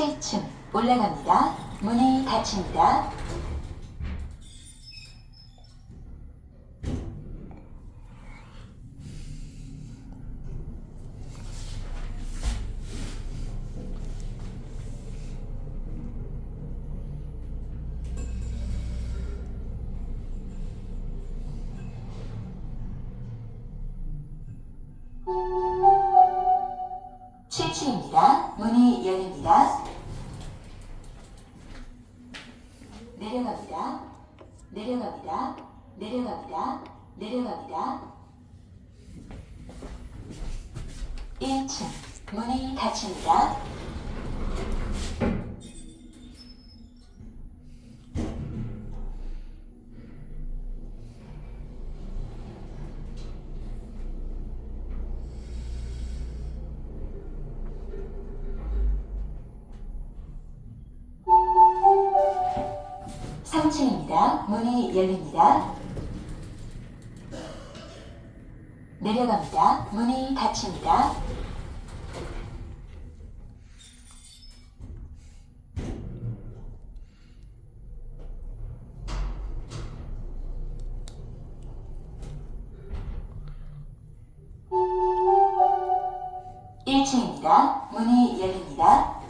7층 올라갑니다. 문이 닫힙니다. 칠층입니다 문이 열립니다. 내려갑니다. 내려갑니다. 내려갑니다. 내려갑니다. 1층 문이 닫힙니다. 삼층입니다 문이 열립니다. 내려갑니다. 문이 닫힙니다. 일층입니다 문이 열립니다.